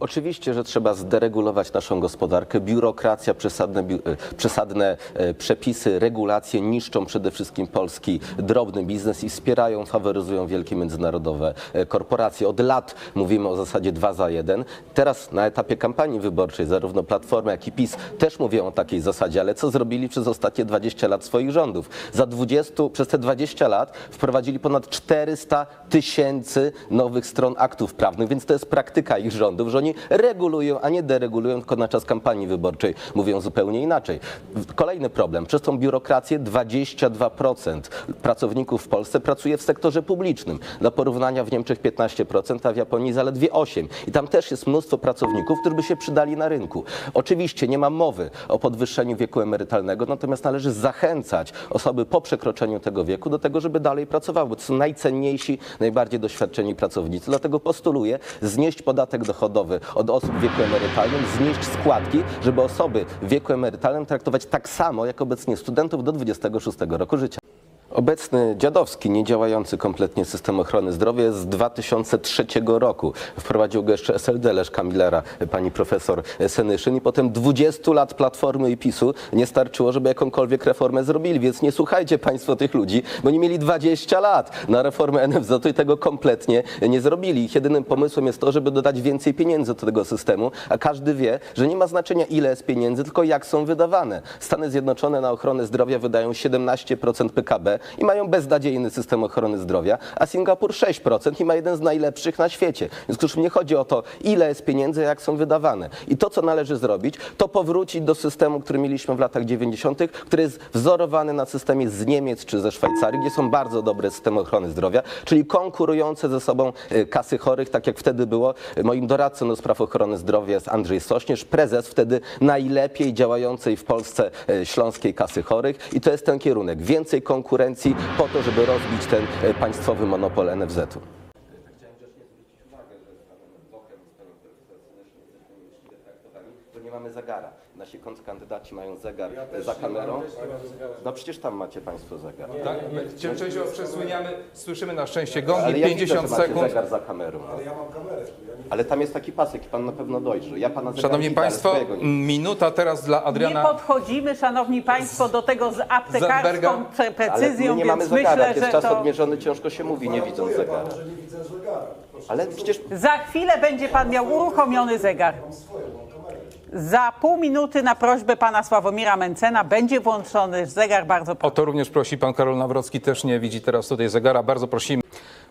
Oczywiście, że trzeba zderegulować naszą gospodarkę. Biurokracja, przesadne, e, przesadne e, przepisy, regulacje niszczą przede wszystkim polski drobny biznes i wspierają, faworyzują wielkie międzynarodowe e, korporacje. Od lat mówimy o zasadzie dwa za jeden. Teraz na etapie kampanii wyborczej zarówno Platforma, jak i PiS też mówią o takiej zasadzie, ale co zrobili przez ostatnie 20 lat swoich rządów? Za 20, przez te 20 lat wprowadzili ponad 400 tysięcy nowych stron aktów prawnych, więc to jest praktyka ich rządów, że oni regulują, a nie deregulują, tylko na czas kampanii wyborczej mówią zupełnie inaczej. Kolejny problem. Przez tą biurokrację 22% pracowników w Polsce pracuje w sektorze publicznym. Dla porównania w Niemczech 15%, a w Japonii zaledwie 8%. I tam też jest mnóstwo pracowników, którzy by się przydali na rynku. Oczywiście nie ma mowy o podwyższeniu wieku emerytalnego, natomiast należy zachęcać osoby po przekroczeniu tego wieku do tego, żeby dalej pracowały, to są najcenniejsi, najbardziej doświadczeni pracownicy. Dlatego postuluję znieść podatek dochodowy od osób w wieku emerytalnym, znieść składki, żeby osoby w wieku emerytalnym traktować tak samo jak obecnie studentów do 26 roku życia. Obecny dziadowski, niedziałający kompletnie system ochrony zdrowia jest z 2003 roku. Wprowadził go jeszcze SLD Leszka Millera, pani profesor Senyszyn i potem 20 lat Platformy i PiSu nie starczyło, żeby jakąkolwiek reformę zrobili, więc nie słuchajcie państwo tych ludzi, bo nie mieli 20 lat na reformę NFZ-u i tego kompletnie nie zrobili. Ich jedynym pomysłem jest to, żeby dodać więcej pieniędzy do tego systemu, a każdy wie, że nie ma znaczenia ile jest pieniędzy, tylko jak są wydawane. Stany Zjednoczone na ochronę zdrowia wydają 17% PKB i mają beznadziejny system ochrony zdrowia, a Singapur 6% i ma jeden z najlepszych na świecie. W związku z czym nie chodzi o to, ile jest pieniędzy, jak są wydawane. I to, co należy zrobić, to powrócić do systemu, który mieliśmy w latach 90., który jest wzorowany na systemie z Niemiec czy ze Szwajcarii, gdzie są bardzo dobre systemy ochrony zdrowia, czyli konkurujące ze sobą e, kasy chorych, tak jak wtedy było. E, Moim doradcą do spraw ochrony zdrowia jest Andrzej Sośnierz, prezes wtedy najlepiej działającej w Polsce e, Śląskiej Kasy Chorych i to jest ten kierunek. Więcej konkurencji po to, żeby rozbić ten e, państwowy monopol NFZ-u. Mamy. Nasi kontrkandydaci mają zegar e, za kamerą. No przecież tam macie Państwo zegar. Tak, my cię częściowo przesłyniamy, słyszymy na szczęście gongi, Ale ja widzę, 50 że macie sekund. zegar za kamerą. Ale ja mam kamerę. Ale tam jest taki pasek i Pan na pewno dojrzy. Ja Pana zegara Szanowni widzę, Państwo, nie. minuta teraz dla Nie Adriana. podchodzimy, szanowni państwo, do tego z aptekarską Zandberga. pre- Ale precyzją, my nie mamy zegara. myślę, jest że czas to odmierzony, ciężko się mówi, nie widząc zegara. Ale przecież za chwilę będzie pan miał uruchomiony zegar. Za pół minuty na prośbę pana Sławomira Mencena będzie włączony zegar. Bardzo proszę. O to również prosi pan Karol Nawrocki, też nie widzi teraz tutaj zegara. Bardzo prosimy.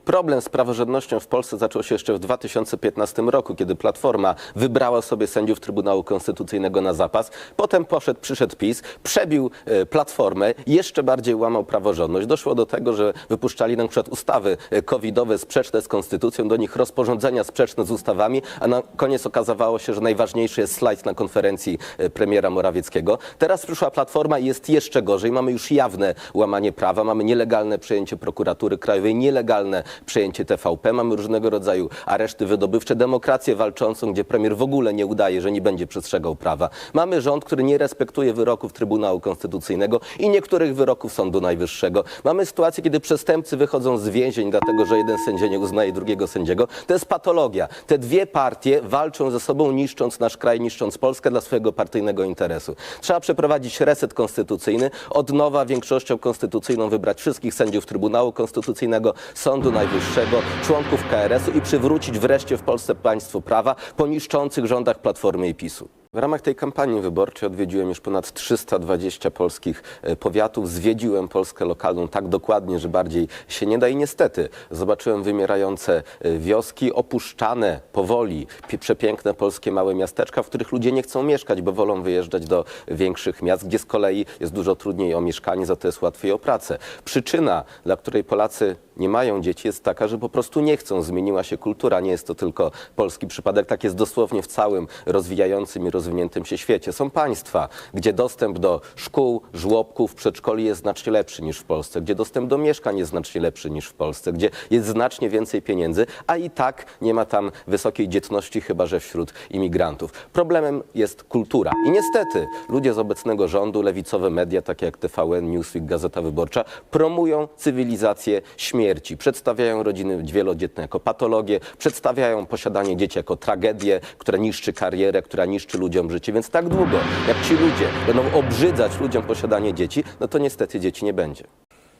Problem z praworządnością w Polsce zaczął się jeszcze w 2015 roku, kiedy Platforma wybrała sobie sędziów Trybunału Konstytucyjnego na zapas. Potem poszedł, przyszedł PiS, przebił e, Platformę, jeszcze bardziej łamał praworządność. Doszło do tego, że wypuszczali na przykład ustawy e, covidowe sprzeczne z konstytucją, do nich rozporządzenia sprzeczne z ustawami, a na koniec okazało się, że najważniejszy jest slajd na konferencji e, premiera Morawieckiego. Teraz przyszła Platforma i jest jeszcze gorzej. Mamy już jawne łamanie prawa, mamy nielegalne przejęcie prokuratury krajowej, nielegalne przejęcie TVP, mamy różnego rodzaju areszty wydobywcze, demokrację walczącą, gdzie premier w ogóle nie udaje, że nie będzie przestrzegał prawa. Mamy rząd, który nie respektuje wyroków Trybunału Konstytucyjnego i niektórych wyroków Sądu Najwyższego. Mamy sytuację, kiedy przestępcy wychodzą z więzień, dlatego że jeden sędzia nie uznaje drugiego sędziego. To jest patologia. Te dwie partie walczą ze sobą, niszcząc nasz kraj, niszcząc Polskę dla swojego partyjnego interesu. Trzeba przeprowadzić reset konstytucyjny, od nowa większością konstytucyjną wybrać wszystkich sędziów Trybunału Konstytucyjnego, Sądu Najwyższego, członków KRS-u i przywrócić wreszcie w Polsce państwo prawa po niszczących rządach Platformy i PiSu. W ramach tej kampanii wyborczej odwiedziłem już ponad 320 polskich e, powiatów. Zwiedziłem Polskę lokalną tak dokładnie, że bardziej się nie da i niestety zobaczyłem wymierające e, wioski, opuszczane powoli, przepiękne polskie małe miasteczka, w których ludzie nie chcą mieszkać, bo wolą wyjeżdżać do większych miast, gdzie z kolei jest dużo trudniej o mieszkanie, za to jest łatwiej o pracę. Przyczyna, dla której Polacy nie mają dzieci, jest taka, że po prostu nie chcą. Zmieniła się kultura. Nie jest to tylko polski przypadek. Tak jest dosłownie w całym rozwijającym i rozwiniętym się świecie. Są państwa, gdzie dostęp do szkół, żłobków, przedszkoli jest znacznie lepszy niż w Polsce, gdzie dostęp do mieszkań jest znacznie lepszy niż w Polsce, gdzie jest znacznie więcej pieniędzy, a i tak nie ma tam wysokiej dzietności, chyba że wśród imigrantów. Problemem jest kultura. I niestety ludzie z obecnego rządu, lewicowe media, takie jak TVN, Newsweek, Gazeta Wyborcza, promują cywilizację śmierci. Przedstawiają rodziny wielodzietne jako patologię, przedstawiają posiadanie dzieci jako tragedię, która niszczy karierę, która niszczy ludziom życie. Więc tak długo, jak ci ludzie będą obrzydzać ludziom posiadanie dzieci, no to niestety dzieci nie będzie.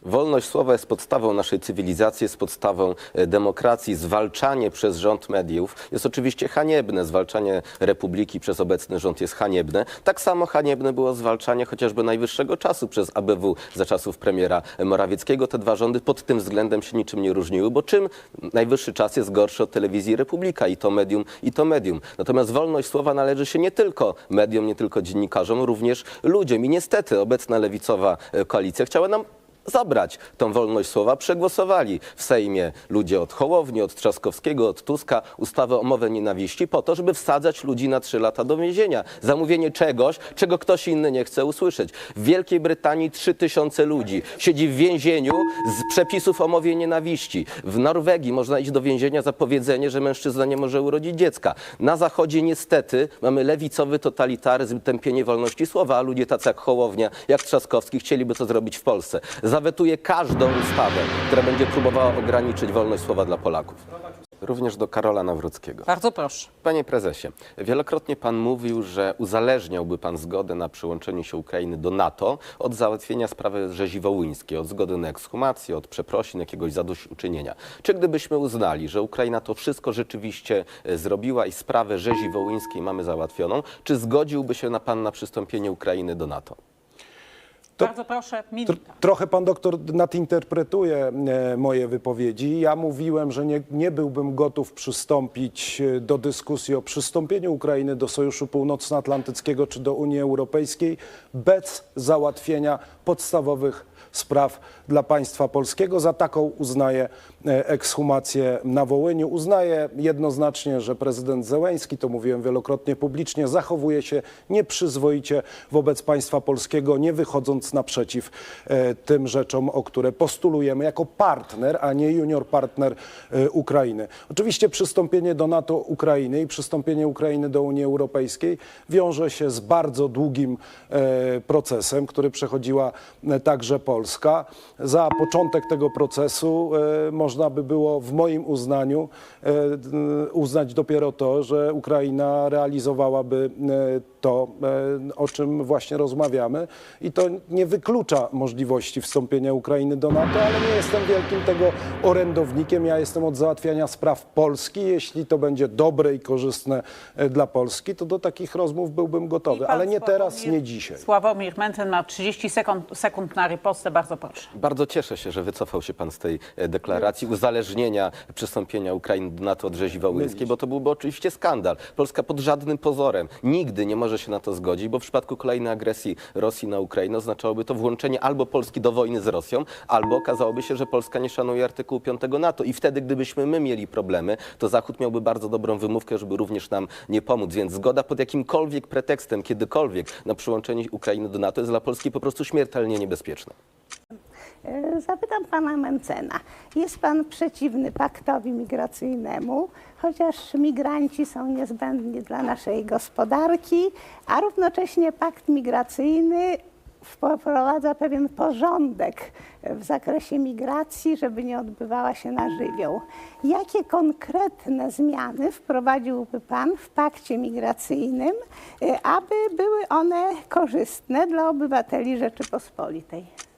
Wolność słowa jest podstawą naszej cywilizacji, jest podstawą e, demokracji. Zwalczanie przez rząd mediów jest oczywiście haniebne. Zwalczanie republiki przez obecny rząd jest haniebne. Tak samo haniebne było zwalczanie chociażby najwyższego czasu przez ABW za czasów premiera Morawieckiego. Te dwa rządy pod tym względem się niczym nie różniły, bo czym najwyższy czas jest gorszy od telewizji Republika i to medium, i to medium. Natomiast wolność słowa należy się nie tylko mediom, nie tylko dziennikarzom, również ludziom. I niestety obecna lewicowa e, koalicja chciała nam zabrać tą wolność słowa. Przegłosowali w Sejmie ludzie od Hołowni, od Trzaskowskiego, od Tuska ustawę o mowę nienawiści po to, żeby wsadzać ludzi na trzy lata do więzienia. Zamówienie czegoś, czego ktoś inny nie chce usłyszeć. W Wielkiej Brytanii 3000 ludzi siedzi w więzieniu z przepisów o mowie nienawiści. W Norwegii można iść do więzienia za powiedzenie, że mężczyzna nie może urodzić dziecka. Na Zachodzie niestety mamy lewicowy totalitaryzm, tępienie wolności słowa, a ludzie tacy jak Hołownia, jak Trzaskowski chcieliby to zrobić w Polsce. Zawetuje każdą ustawę, która będzie próbowała ograniczyć wolność słowa dla Polaków. Również do Karola Nawrockiego. Bardzo proszę. Panie prezesie, wielokrotnie pan mówił, że uzależniałby pan zgodę na przyłączenie się Ukrainy do NATO od załatwienia sprawy rzezi wołyńskiej, od zgody na ekshumację, od przeprosin, jakiegoś zadośćuczynienia. Czy gdybyśmy uznali, że Ukraina to wszystko rzeczywiście e, zrobiła i sprawę rzezi wołyńskiej mamy załatwioną, czy zgodziłby się na pan na przystąpienie Ukrainy do NATO? To- Bardzo proszę, minuta. Trochę pan doktor nadinterpretuje e, moje wypowiedzi. Ja mówiłem, że nie, nie byłbym gotów przystąpić e, do dyskusji o przystąpieniu Ukrainy do Sojuszu Północnoatlantyckiego czy do Unii Europejskiej bez załatwienia podstawowych spraw dla państwa polskiego. Za taką uznaję e, ekshumację na Wołyniu. Uznaję jednoznacznie, że prezydent Zełęński, to mówiłem wielokrotnie publicznie, zachowuje się nieprzyzwoicie wobec państwa polskiego, nie wychodząc naprzeciw e, tym rzeczom, o które postulujemy jako partner, a nie junior partner e, Ukrainy. Oczywiście przystąpienie do NATO Ukrainy i przystąpienie Ukrainy do Unii Europejskiej wiąże się z bardzo długim e, procesem, który przechodziła także Polska. Za początek tego procesu e, można by było w moim uznaniu e, uznać dopiero to, że Ukraina realizowałaby e, to, o czym właśnie rozmawiamy i to nie wyklucza możliwości wstąpienia Ukrainy do NATO, ale nie jestem wielkim tego orędownikiem. Ja jestem od załatwiania spraw Polski. Jeśli to będzie dobre i korzystne dla Polski, to do takich rozmów byłbym gotowy, ale nie teraz, Sławomir- nie dzisiaj. Sławomir Mencen ma 30 sekund, sekund na ripostę, bardzo proszę. Bardzo cieszę się, że wycofał się pan z tej e, deklaracji uzależnienia przystąpienia Ukrainy do NATO od rzezi wołyńskiej, bo to byłby oczywiście skandal. Polska pod żadnym pozorem nigdy nie może się na to zgodzić, bo w przypadku kolejnej agresji Rosji na Ukrainę oznaczałoby to włączenie albo Polski do wojny z Rosją, albo okazałoby się, że Polska nie szanuje artykułu 5 NATO. I wtedy, gdybyśmy my mieli problemy, to Zachód miałby bardzo dobrą wymówkę, żeby również nam nie pomóc. Więc zgoda pod jakimkolwiek pretekstem, kiedykolwiek na przyłączenie Ukrainy do NATO jest dla Polski po prostu śmiertelnie niebezpieczna. E, Zapytam pana Mencena. Jest pan przeciwny paktowi migracyjnemu, chociaż migranci są niezbędni dla naszej gospodarki, a równocześnie pakt migracyjny wprowadza pewien porządek w zakresie migracji, żeby nie odbywała się na żywioł. Jakie konkretne zmiany wprowadziłby Pan w pakcie migracyjnym, e, aby były one korzystne dla obywateli Rzeczypospolitej?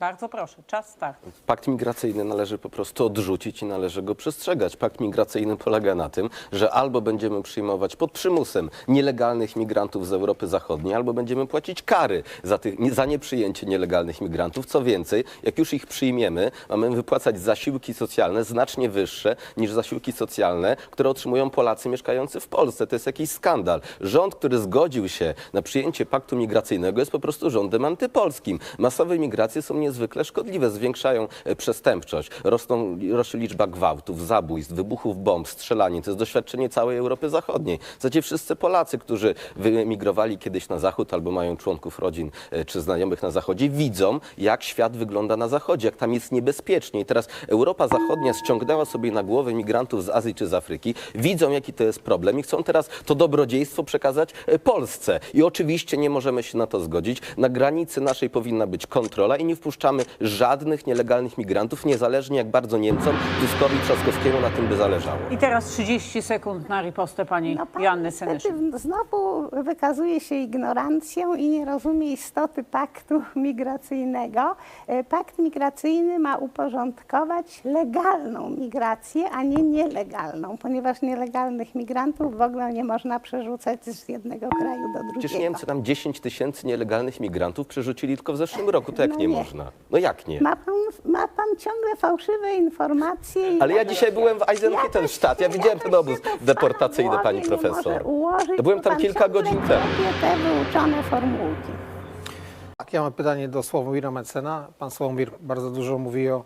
Bardzo proszę, czas startu. Pakt migracyjny należy po prostu odrzucić i należy go przestrzegać. Pakt migracyjny polega na tym, że albo będziemy przyjmować pod przymusem nielegalnych migrantów z Europy Zachodniej, albo będziemy płacić kary za, tych, nie- za nieprzyjęcie nielegalnych migrantów. Co więcej, jak już ich przyjmiemy, mamy wypłacać zasiłki socjalne znacznie wyższe niż zasiłki socjalne, które otrzymują Polacy mieszkający w Polsce. To jest jakiś skandal. Rząd, który zgodził się na przyjęcie paktu migracyjnego jest po prostu rządem antypolskim. Masowe migracje są niezwykle szkodliwe, zwiększają e, przestępczość, rosną, rośnie liczba gwałtów, zabójstw, wybuchów bomb, strzelanie. To jest doświadczenie całej Europy Zachodniej. Zasadzie wszyscy Polacy, którzy wyemigrowali kiedyś na Zachód albo mają członków rodzin e, czy znajomych na Zachodzie, widzą, jak świat wygląda na Zachodzie, jak tam jest niebezpiecznie. I teraz Europa Zachodnia ściągnęła sobie na głowę migrantów z Azji czy z Afryki, widzą, jaki to jest problem i chcą teraz to dobrodziejstwo przekazać e, Polsce. I oczywiście nie możemy się na to zgodzić. Na granicy naszej powinna być kontrola i nie wpuszczamy żadnych nielegalnych migrantów, niezależnie jak bardzo Niemcom, Tuskowi, Trzaskowskiemu na tym by zależało. I teraz 30 sekund na ripostę pani No, pan Joanny Senyszyn. znowu wykazuje się ignorancją i nie rozumie istoty paktu migracyjnego. E, Pakt migracyjny ma uporządkować legalną migrację, a nie nielegalną, ponieważ nielegalnych migrantów w ogóle nie można przerzucać z jednego kraju do drugiego. Przecież Niemcy tam 10 tysięcy nielegalnych migrantów przerzucili tylko w zeszłym roku. To jak No nie, nie. można? No jak nie? Ma pan, ma pan ciągle fałszywe informacje. i Ale ja tak- dzisiaj byłem w Eisenhüttenstadt. Ja widziałem ten obóz deportacyjny, pani profesor. ułożyć, Ja byłem tam kilka godzin temu. te wyuczone formułki. Tak, ja mam pytanie do Sławomira Mencena. Pan Sławomir bardzo dużo mówi o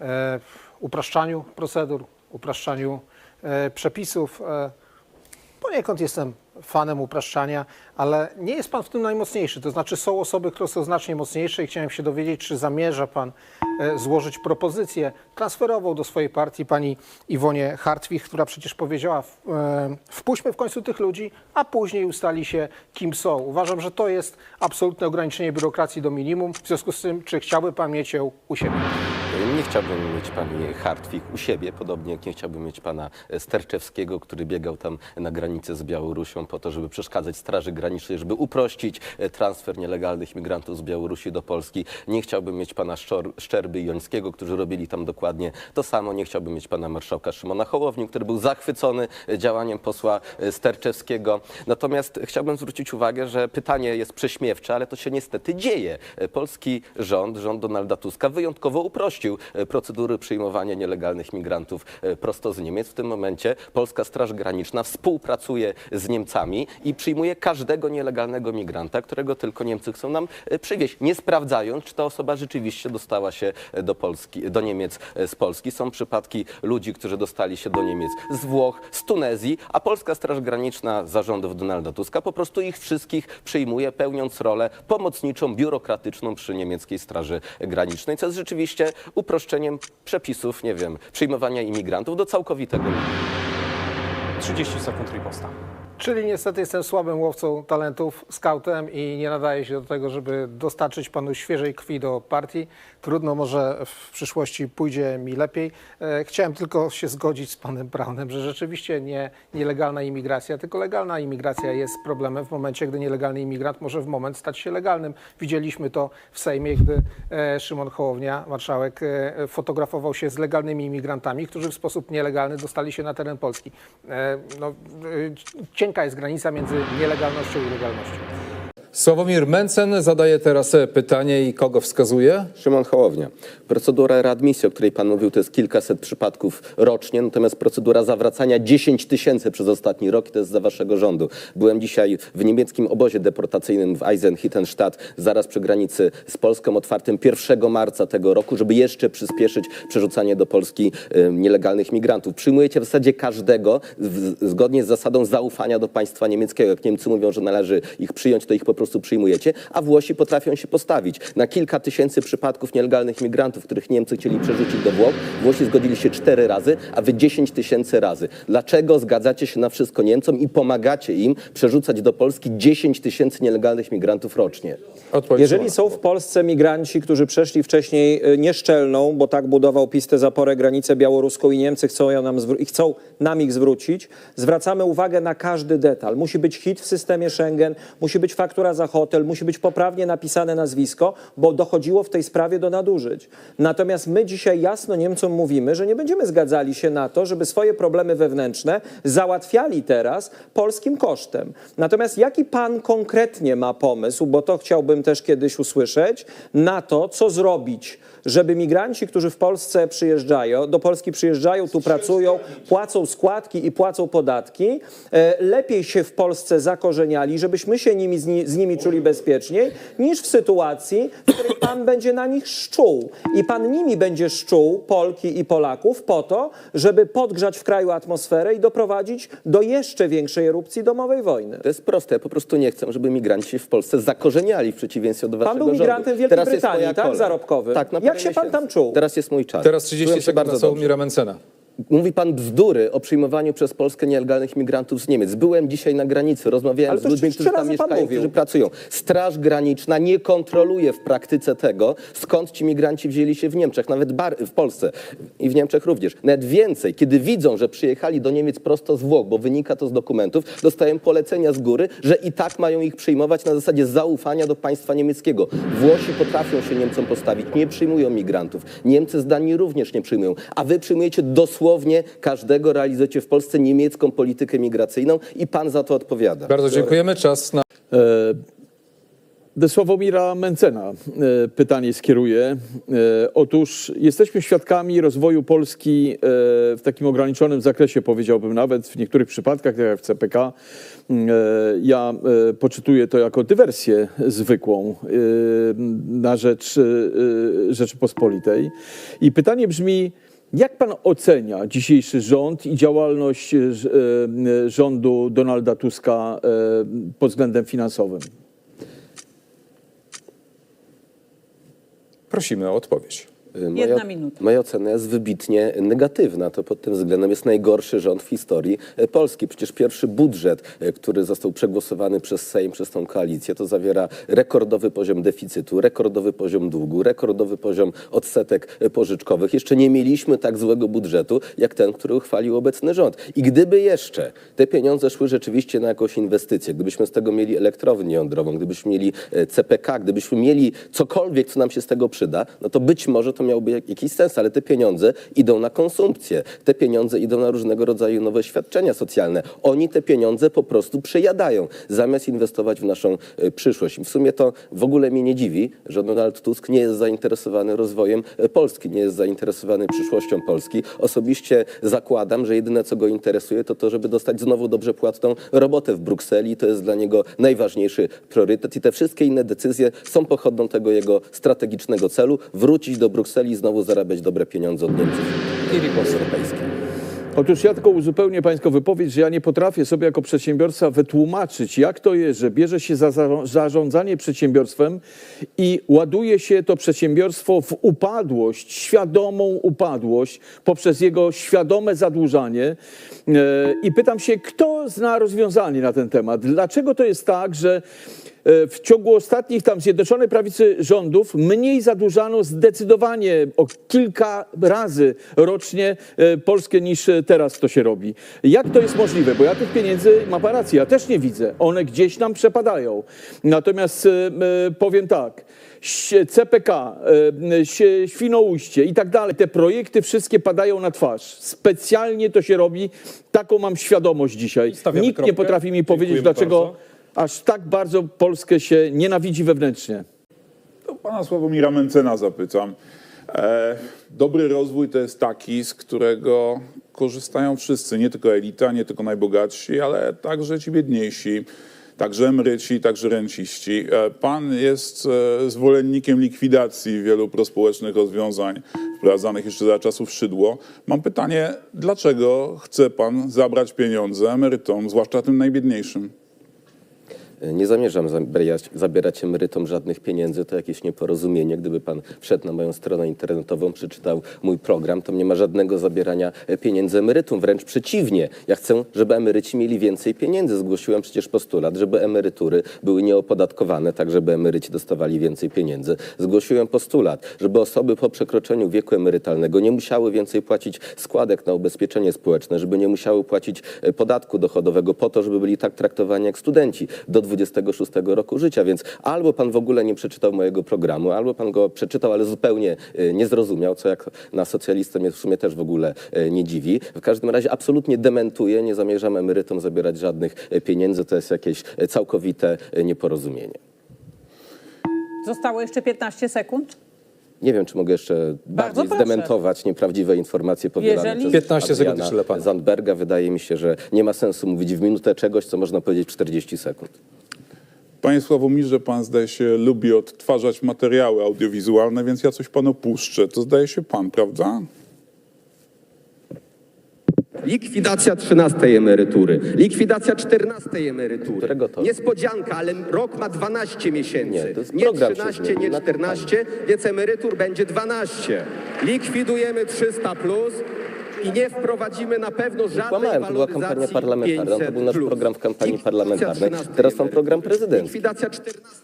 e, upraszczaniu procedur, upraszczaniu e, przepisów. E, poniekąd jestem fanem upraszczania, ale nie jest pan w tym najmocniejszy. To znaczy są osoby, które są znacznie mocniejsze i chciałem się dowiedzieć, czy zamierza pan e, złożyć propozycję transferową do swojej partii pani Iwonie Hartwig, która przecież powiedziała e, wpuśćmy w końcu tych ludzi, a później ustali się kim są. Uważam, że to jest absolutne ograniczenie biurokracji do minimum. W związku z tym, czy chciałby pan mieć ją u siebie? Nie chciałbym mieć pani Hartwig u siebie, podobnie jak nie chciałbym mieć pana Sterczewskiego, który biegał tam na granicę z Białorusią po to, żeby przeszkadzać Straży Granicznej, żeby uprościć e, transfer nielegalnych migrantów z Białorusi do Polski. Nie chciałbym mieć pana Szczerby i Jońskiego, którzy robili tam dokładnie to samo. Nie chciałbym mieć pana marszałka Szymona Hołowni, który był zachwycony e, działaniem posła e, Sterczewskiego. Natomiast chciałbym zwrócić uwagę, że pytanie jest prześmiewcze, ale to się niestety dzieje. Polski rząd, rząd Donalda Tuska wyjątkowo uprościł procedury przyjmowania nielegalnych migrantów prosto z Niemiec. W tym momencie Polska Straż Graniczna współpracuje z Niemcami i przyjmuje każdego nielegalnego migranta, którego tylko Niemcy chcą nam e, przywieźć, nie sprawdzając, czy ta osoba rzeczywiście dostała się e, do Polski, do Niemiec e, z Polski. Są przypadki ludzi, którzy dostali się do Niemiec z Włoch, z Tunezji, a Polska Straż Graniczna zarządów Donalda Tuska po prostu ich wszystkich przyjmuje, pełniąc rolę pomocniczą, biurokratyczną przy niemieckiej Straży Granicznej, co jest rzeczywiście uproszczeniem przepisów, nie wiem, przyjmowania imigrantów do całkowitego 30 sekund riposta. Czyli niestety jestem słabym łowcą talentów, skautem i nie nadaję się do tego, żeby dostarczyć panu świeżej krwi do partii. Trudno, może w przyszłości pójdzie mi lepiej. E, Chciałem tylko się zgodzić z panem Braunem, że rzeczywiście nie nielegalna imigracja, tylko legalna imigracja jest problemem w momencie, gdy nielegalny imigrant może w moment stać się legalnym. Widzieliśmy to w Sejmie, gdy e, Szymon Hołownia, marszałek, e, fotografował się z legalnymi imigrantami, którzy w sposób nielegalny dostali się na teren Polski. No, e, cienka jest granica między nielegalnością i legalnością. Sławomir Mencen zadaje teraz pytanie i kogo wskazuje? Szymon Hołownia. Procedura readmisji, o której pan mówił, to jest kilkaset przypadków rocznie, natomiast procedura zawracania 10 tysięcy przez ostatni rok to jest za waszego rządu. Byłem dzisiaj w niemieckim obozie deportacyjnym w Eisenhüttenstadt, zaraz przy granicy z Polską, otwartym 1 marca tego roku, żeby jeszcze przyspieszyć przerzucanie do Polski nielegalnych migrantów. Przyjmujecie w zasadzie każdego zgodnie z zasadą zaufania do państwa niemieckiego. Jak Niemcy mówią, że należy ich przyjąć, to ich po prostu przyjmujecie, a Włosi potrafią się postawić. Na kilka tysięcy przypadków nielegalnych migrantów, których Niemcy chcieli przerzucić do Włoch, Włosi zgodzili się cztery razy, a wy 10 tysięcy razy. Dlaczego zgadzacie się na wszystko Niemcom i pomagacie im przerzucać do Polski 10 tysięcy nielegalnych migrantów rocznie? Odpowiedź Jeżeli są w Polsce migranci, którzy przeszli wcześniej y, nieszczelną, bo tak budował PiS tę zaporę granicę białoruską i Niemcy chcą, ją nam i chcą nam ich zwrócić, zwracamy uwagę na każdy detal. Musi być hit w systemie Schengen, musi być faktura za hotel, musi być poprawnie napisane nazwisko, bo dochodziło w tej sprawie do nadużyć. Natomiast my dzisiaj jasno Niemcom mówimy, że nie będziemy zgadzali się na to, żeby swoje problemy wewnętrzne załatwiali teraz polskim kosztem. Natomiast jaki pan konkretnie ma pomysł, bo to chciałbym też kiedyś usłyszeć, na to, co zrobić, żeby migranci, którzy w Polsce przyjeżdżają, do Polski przyjeżdżają, tu pracują, płacą składki i płacą podatki, e, lepiej się w Polsce zakorzeniali, żebyśmy się nimi z nimi czuli bezpieczniej, niż w sytuacji, w której pan będzie na nich szczuł. I pan nimi będzie szczuł, Polki i Polaków, po to, żeby podgrzać w kraju atmosferę i doprowadzić do jeszcze większej erupcji domowej wojny. To jest proste. Ja po prostu nie chcę, żeby migranci w Polsce zakorzeniali w przeciwieństwie do waszego był rządu. migrantem w Wielkiej Teraz Brytanii, tak? kolej. Zarobkowym. Tak, na Jak się pan miesięcy. tam czuł? Teraz jest mój czas. Teraz 30 Czułem się sekund na bardzo dobrze. Sławomira Mencena. Mówi pan bzdury o przyjmowaniu przez Polskę nielegalnych migrantów z Niemiec. Byłem dzisiaj na granicy, rozmawiałem z ludźmi, którzy tam mieszkają, którzy pracują. Straż Graniczna nie kontroluje w praktyce tego, skąd ci migranci wzięli się w Niemczech, nawet w Polsce i w Niemczech również. Nawet więcej, kiedy widzą, że przyjechali do Niemiec prosto z Włoch, bo wynika to z dokumentów, dostają polecenia z góry, że i tak mają ich przyjmować na zasadzie zaufania do państwa niemieckiego. Włosi potrafią się Niemcom postawić, nie przyjmują migrantów. Niemcy z Danii również nie przyjmują, a wy przyjmujecie dosłownie każdego, realizujecie w Polsce niemiecką politykę migracyjną i pan za to odpowiada. Bardzo dziękujemy. Czas na Do Sławomira Mencena e, pytanie skieruję. E, Otóż jesteśmy świadkami rozwoju Polski e, w takim ograniczonym zakresie, powiedziałbym nawet w niektórych przypadkach, tak jak w CPK. E, Ja e, poczytuję to jako dywersję zwykłą e, na rzecz e, Rzeczypospolitej. I pytanie brzmi, jak pan ocenia dzisiejszy rząd i działalność e, rządu Donalda Tuska e, pod względem finansowym? prosimy o odpowiedź. Moja, Jedna minuta. Moja ocena jest wybitnie negatywna. To pod tym względem jest najgorszy rząd w historii e, Polski. Przecież pierwszy budżet, e, który został przegłosowany przez Sejm, przez tą koalicję, to zawiera rekordowy poziom deficytu, rekordowy poziom długu, rekordowy poziom odsetek pożyczkowych. Jeszcze nie mieliśmy tak złego budżetu, jak ten, który uchwalił obecny rząd. I gdyby jeszcze te pieniądze szły rzeczywiście na jakąś inwestycję, gdybyśmy z tego mieli elektrownię jądrową, gdybyśmy mieli CPK, gdybyśmy mieli cokolwiek, co nam się z tego przyda, no to być może to miałoby jak- jakiś sens, ale te pieniądze idą na konsumpcję, te pieniądze idą na różnego rodzaju nowe świadczenia socjalne. Oni te pieniądze po prostu przejadają, zamiast inwestować w naszą e, przyszłość. W sumie to w ogóle mnie nie dziwi, że Donald Tusk nie jest zainteresowany rozwojem e, Polski, nie jest zainteresowany przyszłością Polski. Osobiście zakładam, że jedyne, co go interesuje, to to, żeby dostać znowu dobrze płatną robotę w Brukseli. To jest dla niego najważniejszy priorytet i te wszystkie inne decyzje są pochodną tego jego strategicznego celu, wrócić do Brukseli i znowu zarabiać dobre pieniądze od Niemców I riposta. europejskich. Otóż ja tylko uzupełnię Pańską wypowiedź, że ja nie potrafię sobie jako przedsiębiorca wytłumaczyć, jak to jest, że bierze się za za- zarządzanie przedsiębiorstwem i ładuje się to przedsiębiorstwo w upadłość, świadomą upadłość poprzez jego świadome zadłużanie. E, I pytam się, kto zna rozwiązanie na ten temat? Dlaczego to jest tak, że w ciągu ostatnich tam Zjednoczonej Prawicy rządów mniej zadłużano zdecydowanie o kilka razy rocznie e, Polskę niż e, teraz to się robi. Jak to jest możliwe? Bo ja tych pieniędzy, ma pan rację, ja też nie widzę. One gdzieś nam przepadają. Natomiast e, e, powiem tak, CPK, e, Świnoujście i tak dalej, te projekty wszystkie padają na twarz. Specjalnie to się robi, taką mam świadomość dzisiaj. Nikt nie kropkę. potrafi mi powiedzieć, Dziękujemy dlaczego bardzo. Aż tak bardzo Polskę się nienawidzi wewnętrznie. To pana Sławomira Mencena zapytam. E, dobry rozwój to jest taki, z którego korzystają wszyscy, nie tylko elita, nie tylko najbogatsi, ale także ci biedniejsi, także emeryci, także renciści. E, pan jest e, zwolennikiem likwidacji wielu prospołecznych rozwiązań wprowadzanych jeszcze za czasów Szydło. Mam pytanie, dlaczego chce pan zabrać pieniądze emerytom, zwłaszcza tym najbiedniejszym? Nie zamierzam zabierać, zabierać emerytom żadnych pieniędzy, to jakieś nieporozumienie. Gdyby pan wszedł na moją stronę internetową, przeczytał mój program, to nie ma żadnego zabierania e, pieniędzy emerytom. Wręcz przeciwnie. Ja chcę, żeby emeryci mieli więcej pieniędzy. Zgłosiłem przecież postulat, żeby emerytury były nieopodatkowane, tak żeby emeryci dostawali więcej pieniędzy. Zgłosiłem postulat, żeby osoby po przekroczeniu wieku emerytalnego nie musiały więcej płacić składek na ubezpieczenie społeczne, żeby nie musiały płacić e, podatku dochodowego po to, żeby byli tak traktowani jak studenci do 26 roku życia. Więc albo pan w ogóle nie przeczytał mojego programu, albo pan go przeczytał, ale zupełnie e, nie zrozumiał, co jak na socjalistę mnie w sumie też w ogóle e, nie dziwi. W każdym razie absolutnie dementuję, nie zamierzam emerytom zabierać żadnych e, pieniędzy, to jest jakieś całkowite nieporozumienie. Zostało jeszcze 15 sekund. Nie wiem, czy mogę jeszcze bardziej proszę. zdementować nieprawdziwe informacje powielane Jeżeli- przez 15 sekund Adriana. Zandberga. Wydaje mi się, że nie ma sensu mówić w minutę czegoś, co można powiedzieć w 40 sekund. Panie Sławomirze, pan zdaje się lubi odtwarzać materiały audiowizualne, więc ja coś panu puszczę. To zdaje się pan, prawda? Likwidacja 13 emerytury, likwidacja 14 emerytury. Którego to? Niespodzianka, ale rok ma 12 miesięcy. Nie, to jest nie program się 13, zmienił nie na 14, więc emerytur będzie 12. Likwidujemy 300 plus i nie wprowadzimy na pewno żadnej Kłamałem, to była kampania parlamentarna, to 500 był nasz plus. program w kampanii parlamentarnej. 13 Teraz mam program prezydencki. Likwidacja 14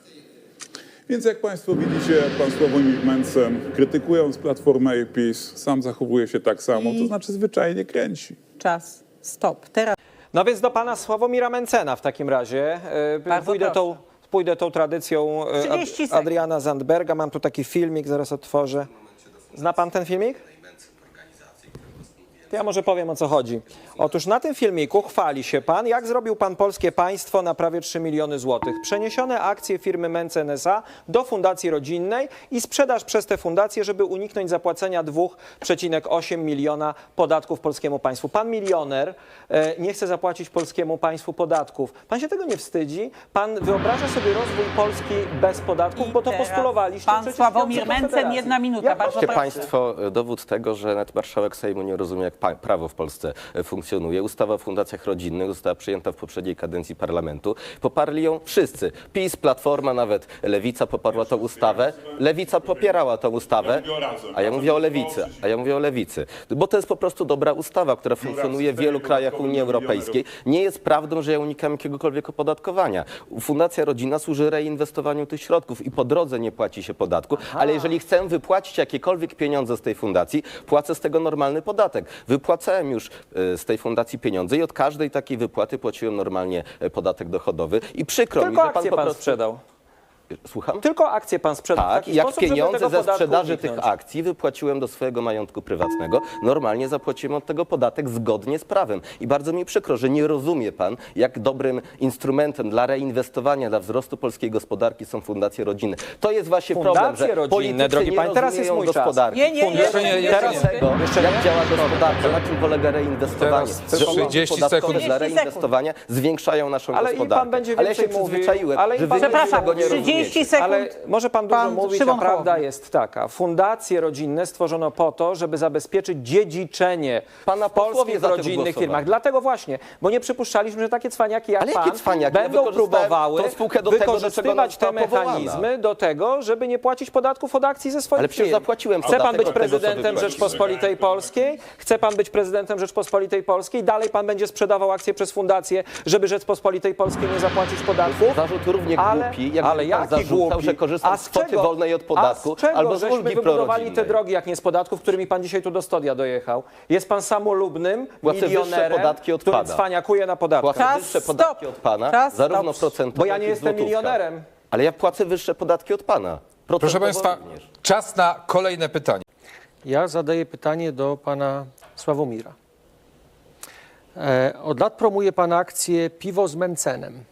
Więc jak państwo widzicie, pan Sławomir Mencen, krytykując Platformę i PiS, sam zachowuje się tak samo, to znaczy zwyczajnie kręci. Czas. Stop. Teraz No więc do pana Sławomira Mencena w takim razie. E, Bardzo Pójdę proszę. tą, pójdę tą tradycją e, 30 Ad, sekund. Adriana Zandberga. Mam tu taki filmik, zaraz otworzę. Zna pan ten filmik? To ja może powiem o co chodzi. Otóż na tym filmiku chwali się pan, jak zrobił pan polskie państwo na prawie 3 miliony złotych. Przeniesione akcje firmy Mencen S.A. do fundacji rodzinnej i sprzedaż przez tę fundację, żeby uniknąć zapłacenia 2,8 miliona podatków polskiemu państwu. Pan milioner e, nie chce zapłacić polskiemu państwu podatków. Pan się tego nie wstydzi? Pan wyobraża sobie rozwój Polski bez podatków, bo to teraz postulowaliście Pan przecież Sławomir Mencen, jedna minuta, Jak bardzo proszę. Państwo e, dowód tego, że nawet marszałek Sejmu nie rozumie, jak prawo w Polsce e, funkcjonuje. Ustawa o fundacjach rodzinnych została przyjęta w poprzedniej kadencji parlamentu. Poparli ją wszyscy. PiS, Platforma, nawet Lewica poparła tę ustawę. Lewica popierała tę ustawę. A ja mówię o Lewicy. A ja mówię o Lewicy. Bo to jest po prostu dobra ustawa, która funkcjonuje w wielu krajach Unii Europejskiej. Nie jest prawdą, że ja unikam jakiegokolwiek opodatkowania. Fundacja Rodzina służy reinwestowaniu tych środków i po drodze nie płaci się podatku, ale jeżeli chcę wypłacić jakiekolwiek pieniądze z tej fundacji, płacę z tego normalny podatek. Wypłacałem już e, z tej fundacji pieniądze i od każdej takiej wypłaty płaciłem normalnie e, podatek dochodowy i przykro mi, Tylko że pan po pan prostu... sprzedał. Słucham? Tylko akcje pan sprzedał. w Tak, jak sposób, żeby pieniądze tego ze sprzedaży uniknąć. tych akcji wypłaciłem do swojego majątku prywatnego, normalnie zapłaciłem od tego podatek zgodnie z prawem. I bardzo mi przykro, że nie rozumie pan, jak dobrym instrumentem dla reinwestowania, dla wzrostu polskiej gospodarki są fundacje rodzinne. To jest właśnie problem, Fundacje że rodzinne, politycy drogi nie panie, teraz jest mój czas. gospodarki. Nie, nie, Fundusze jeszcze nie- nie. Teraz tego, Jeszcze jak nie? działa gospodarka, na czym polega reinwestowanie. Teraz że ulgi 30 podatkowe sekund. dla 30 reinwestowania zwiększają naszą Ale i pan gospodarkę. będzie ale ja się mówił, przyzwyczaiłem, ale że pan- wy tego nie 30 rozumiecie. sekund. Ale może pan dużo Pan mówić, Szymon a prawda Hołownia. jest taka. Fundacje rodzinne stworzono po to, żeby zabezpieczyć dziedziczenie Pana w posłowie polskich za tym rodzinnych głosowali. firmach. Dlatego właśnie, bo nie przypuszczaliśmy, że takie cwaniaki jak Ale jakie pan cwaniaki? Ja będą wykorzystałem próbowały tą spółkę do tego, do czego wykorzystywać te została mechanizmy do tego, żeby nie płacić podatków od akcji ze swoich Ale przecież firm. zapłaciłem Chce pan podatek być od tego, co prezydentem wypłaciłem. Rzeczpospolitej Polskiej? Chce pan być prezydentem Rzeczpospolitej Polskiej? Dalej pan będzie sprzedawał akcje przez fundację, żeby Rzeczpospolitej Polskiej nie zapłacić podatków? Zarzut równie Ale- głupi, jak ale ale jaki zarzucał, głupi? że korzystam A z kwoty czego- wolnej od podatku a z czego albo z żeśmy ulgi wybudowali te drogi, jak nie z podatków, którymi pan dzisiaj tu do studia dojechał? Jest pan samolubnym Płacę wyższe milionerem, podatki od który pana. cwaniakuje na podatkach. Płacę Czas, wyższe stop. podatki od pana, Czas, zarówno stop. procentowe, Bo ja nie jestem milionerem. Ale ja płacę wyższe podatki od pana. Proszę Państwa, również. czas na kolejne pytanie. Ja zadaję pytanie do pana Sławomira. E, Od lat promuje pan akcję Piwo z Mencenem.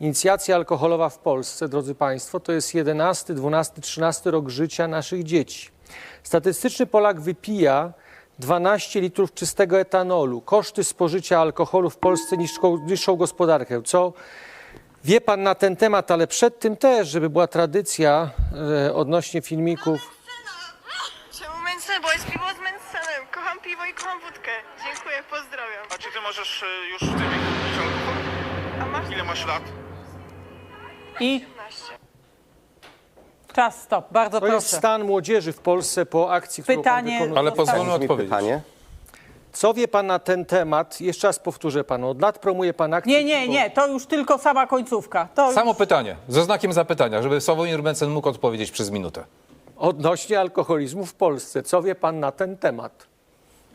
Inicjacja alkoholowa w Polsce, drodzy Państwo, to jest 11, 12, 13 rok życia naszych dzieci. Statystyczny Polak wypija 12 litrów czystego etanolu. Koszty spożycia alkoholu w Polsce niszczą, niszczą gospodarkę. Co wie pan na ten temat, ale przed tym też, żeby była tradycja e, odnośnie filmików. Czemu Mencen? Bo jest piwo z Mencenem. Kocham piwo i kocham wódkę. Dziękuję, pozdrawiam. A czy ty możesz y, już w tym wieku pić alkohol? A masz Ile masz lat? I czas, stop. Bardzo To jest proszę. stan młodzieży w Polsce po akcji, którą Pytanie- pan. Ale Brzmi odpowiedzieć. pytanie. Co wie pan na ten temat? Jeszcze raz powtórzę panu. Od lat promuje pan akcję. Nie, nie, nie, to już tylko sama końcówka. To Samo już... pytanie, ze znakiem zapytania, żeby Sławomir Mencen mógł odpowiedzieć przez minutę. Odnośnie alkoholizmu w Polsce. Co wie pan na ten temat?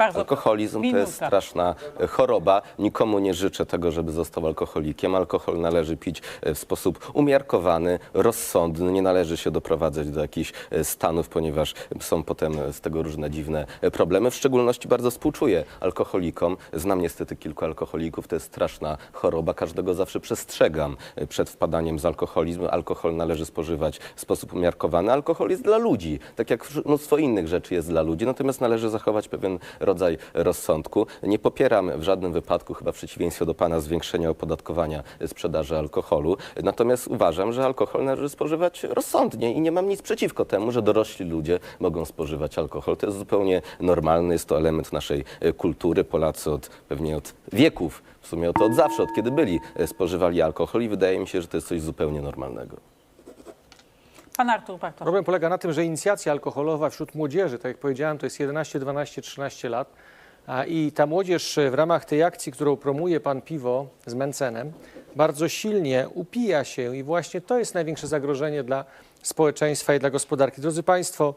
Bardzo Alkoholizm to jest Minuta. straszna e, choroba. Nikomu nie życzę tego, żeby został alkoholikiem. Alkohol należy pić e, w sposób umiarkowany, rozsądny. Nie należy się doprowadzać do jakichś e, stanów, ponieważ są potem z tego różne dziwne problemy. W szczególności bardzo współczuję alkoholikom. Znam niestety kilku alkoholików. To jest straszna choroba. Każdego zawsze przestrzegam przed wpadaniem z alkoholizmu. Alkohol należy spożywać w sposób umiarkowany. Alkohol jest dla ludzi, tak jak mnóstwo innych rzeczy jest dla ludzi. Natomiast należy zachować pewien rodzaj rodzaj rozsądku. Nie popieram w żadnym wypadku, chyba w przeciwieństwie do pana, zwiększenia opodatkowania sprzedaży alkoholu. Natomiast uważam, że alkohol należy spożywać rozsądnie i nie mam nic przeciwko temu, że dorośli ludzie mogą spożywać alkohol. To jest zupełnie normalne, jest to element naszej e, kultury. Polacy od pewnie od wieków, w sumie od, od zawsze, od kiedy byli, e, spożywali alkohol i wydaje mi się, że to jest coś zupełnie normalnego. Pan Artur Bartosz. Problem polega na tym, że inicjacja alkoholowa wśród młodzieży, tak jak powiedziałem, to jest 11, 12, 13 lat. I ta młodzież w ramach tej akcji, którą promuje pan Piwo z Mencenem, bardzo silnie upija się i właśnie to jest największe zagrożenie dla społeczeństwa i dla gospodarki. Drodzy Państwo,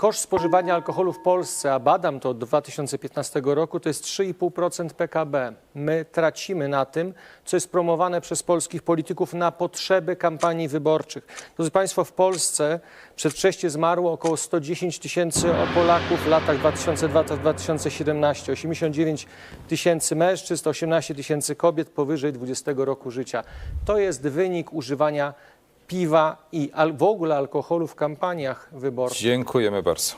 koszt spożywania alkoholu w Polsce, a badam to od 2015 roku, to jest 3,5% PKB. My tracimy na tym, co jest promowane przez polskich polityków na potrzeby kampanii wyborczych. Drodzy Państwo, w Polsce przedwcześnie zmarło około 110 tysięcy Polaków w latach 2002-2017, 89 tysięcy mężczyzn, 18 tysięcy kobiet powyżej 20 roku życia. To jest wynik używania piwa i al- w ogóle alkoholu w kampaniach wyborczych. Dziękujemy bardzo.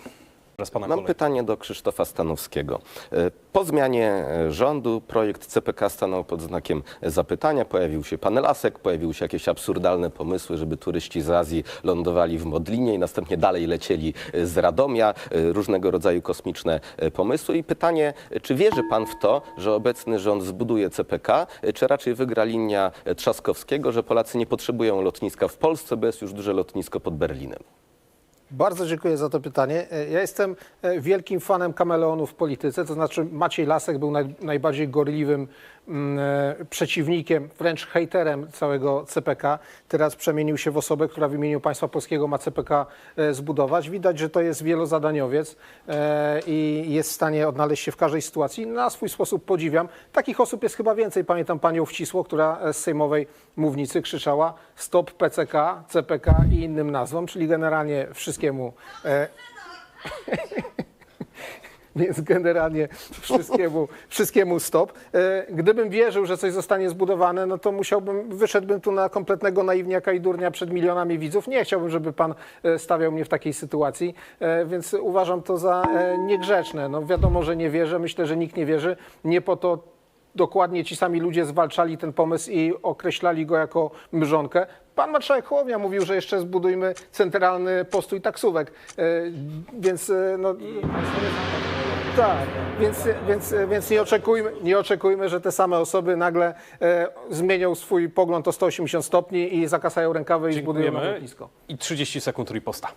Mam pytanie do Krzysztofa Stanowskiego. E, Po zmianie e, rządu projekt CPK stanął pod znakiem zapytania. Pojawił się pan Lasek, pojawiły się jakieś absurdalne pomysły, żeby turyści z Azji lądowali w Modlinie i następnie dalej lecieli e, z Radomia. Różnego rodzaju kosmiczne pomysły. I pytanie, czy wierzy pan w to, że obecny rząd zbuduje CPK, czy raczej wygra linia Trzaskowskiego, że Polacy nie potrzebują lotniska w Polsce, bo jest już duże lotnisko pod Berlinem? Bardzo dziękuję za to pytanie. E, Ja jestem e, wielkim fanem kameleonów w polityce, to znaczy Maciej Lasek był naj, najbardziej gorliwym mm, e, przeciwnikiem, wręcz hejterem całego CPK. Teraz przemienił się w osobę, która w imieniu państwa polskiego ma CPK zbudować. Widać, że to jest wielozadaniowiec e, i jest w stanie odnaleźć się w każdej sytuacji. Na swój sposób podziwiam. Takich osób jest chyba więcej. Pamiętam panią Wcisło, która z sejmowej mównicy krzyczała stop PCK, CPK i innym nazwom, czyli generalnie wszystkiemu. E, Więc generalnie wszystkiemu, wszystkiemu stop. E, Gdybym wierzył, że coś zostanie zbudowane, no to musiałbym, wyszedłbym tu na kompletnego naiwniaka i durnia przed milionami widzów. Nie chciałbym, żeby pan e, stawiał mnie w takiej sytuacji, e, więc uważam to za niegrzeczne. No wiadomo, że nie wierzę, myślę, że nikt nie wierzy. Nie po to dokładnie ci sami ludzie zwalczali ten pomysł i określali go jako mrzonkę. Pan marszałek Hołownia mówił, że jeszcze zbudujmy centralny postój taksówek, e, więc e, no... Tak, więc, więc, więc nie, oczekujmy, nie oczekujmy, że te same osoby nagle e, zmienią swój pogląd o 180 stopni i zakasają rękawy i zbudują Dziękujemy. lotnisko. I 30 sekund riposta.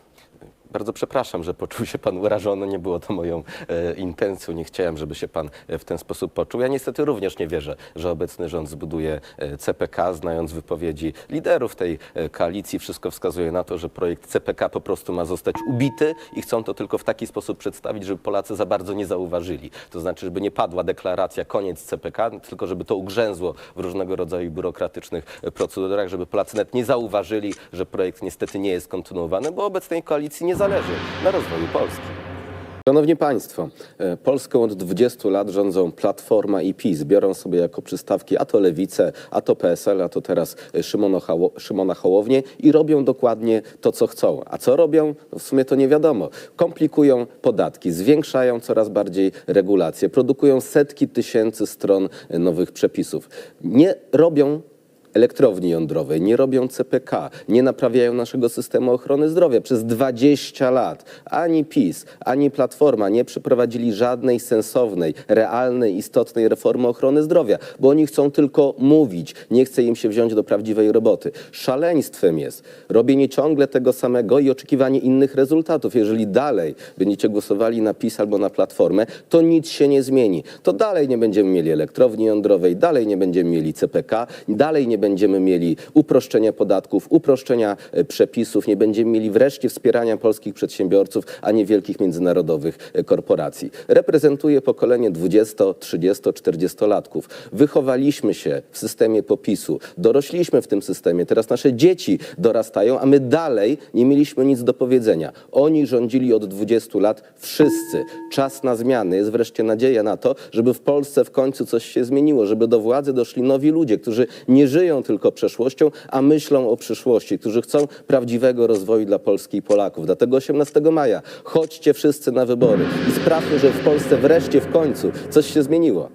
Bardzo przepraszam, że poczuł się pan urażony. Nie było to moją e, intencją. Nie chciałem, żeby się pan e, w ten sposób poczuł. Ja niestety również nie wierzę, że obecny rząd zbuduje e, CPK. Znając wypowiedzi liderów tej e, koalicji, wszystko wskazuje na to, że projekt CPK po prostu ma zostać ubity i chcą to tylko w taki sposób przedstawić, żeby Polacy za bardzo nie zauważyli. To znaczy, żeby nie padła deklaracja koniec CPK, tylko żeby to ugrzęzło w różnego rodzaju biurokratycznych procedurach, żeby Polacy nawet nie zauważyli, że projekt niestety nie jest kontynuowany, bo obecnej koalicji nie zależy na rozwoju Polski. Szanowni Państwo, e, Polską od 20 lat rządzą Platforma i PiS. Biorą sobie jako przystawki a to Lewicę, a to PSL, a to teraz e, Szymona, Hoło, Szymona Hołownię i robią dokładnie to, co chcą. A co robią? No w sumie to nie wiadomo. Komplikują podatki, zwiększają coraz bardziej regulacje, produkują setki tysięcy stron e, nowych przepisów. Nie robią elektrowni jądrowej, nie robią CPK, nie naprawiają naszego systemu ochrony zdrowia. Przez 20 lat ani PiS, ani Platforma nie przeprowadzili żadnej sensownej, realnej, istotnej reformy ochrony zdrowia, bo oni chcą tylko mówić, nie chce im się wziąć do prawdziwej roboty. Szaleństwem jest robienie ciągle tego samego i oczekiwanie innych rezultatów. Jeżeli dalej będziecie głosowali na PiS albo na Platformę, to nic się nie zmieni. To dalej nie będziemy mieli elektrowni jądrowej, dalej nie będziemy mieli CPK, dalej nie będziemy mieli uproszczenia podatków, uproszczenia e, przepisów, nie będziemy mieli wreszcie wspierania polskich przedsiębiorców, a nie wielkich międzynarodowych e, korporacji. Reprezentuję pokolenie 20, 30, 40-latków. Wychowaliśmy się w systemie popisu, dorośliśmy w tym systemie, teraz nasze dzieci dorastają, a my dalej nie mieliśmy nic do powiedzenia. Oni rządzili od 20 lat wszyscy. Czas na zmiany. Jest wreszcie nadzieja na to, żeby w Polsce w końcu coś się zmieniło, żeby do władzy doszli nowi ludzie, którzy nie żyją żyją tylko przeszłością, a myślą o przyszłości, którzy chcą prawdziwego rozwoju dla Polski i Polaków. Dlatego 18 maja chodźcie wszyscy na wybory i sprawmy, że w Polsce wreszcie w końcu coś się zmieniło.